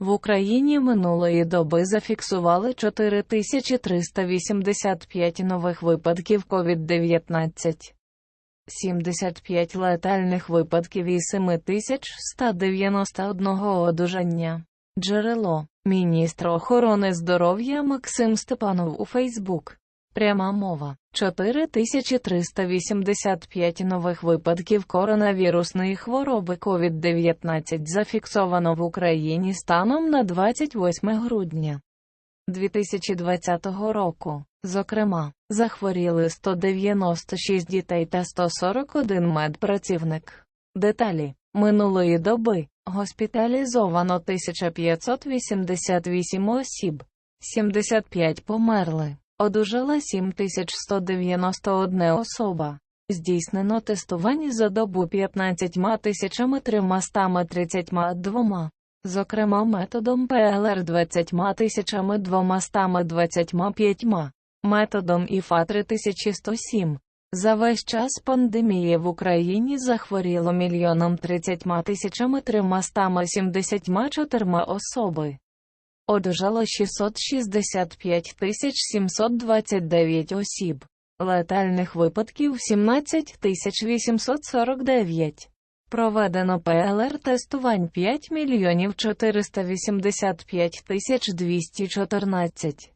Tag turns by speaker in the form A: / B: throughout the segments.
A: В Україні минулої доби зафіксували 4385 нових випадків COVID-19. 75 летальних випадків і 7191 одужання. Джерело. Міністр охорони здоров'я Максим Степанов у Фейсбук. Пряма мова. 4385 нових випадків коронавірусної хвороби COVID-19 зафіксовано в Україні станом на 28 грудня 2020 року. Зокрема, захворіли 196 дітей та 141 медпрацівник. Деталі минулої доби госпіталізовано 1588 осіб, 75 померли. Одужала 7191 особа. Здійснено тестування за добу 15 332, зокрема методом ПЛР 20 225, методом ІФА 3107. За весь час пандемії в Україні захворіло мільйоном 30 тисячами 374 особи. Одужало 665 тисяч 729 осіб. Летальних випадків 17 849. Проведено ПЛР-тестувань 5 мільйонів 485 тисяч 214.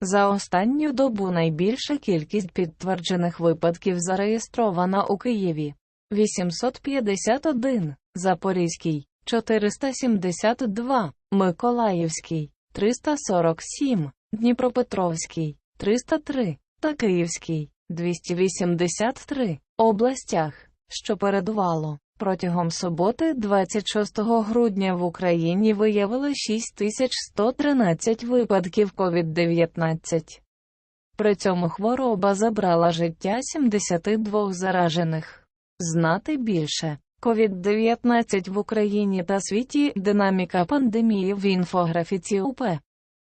A: За останню добу найбільша кількість підтверджених випадків зареєстрована у Києві 851, Запорізький 472, Миколаївський 347, Дніпропетровський 303 та Київський 283 областях, що передувало. Протягом суботи, 26 грудня в Україні виявили 6113 випадків COVID-19. При цьому хвороба забрала життя 72 заражених. Знати більше. COVID-19 в Україні та світі динаміка пандемії в інфографіці УП.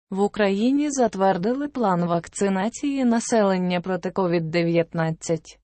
A: В Україні затвердили план вакцинації населення проти COVID-19.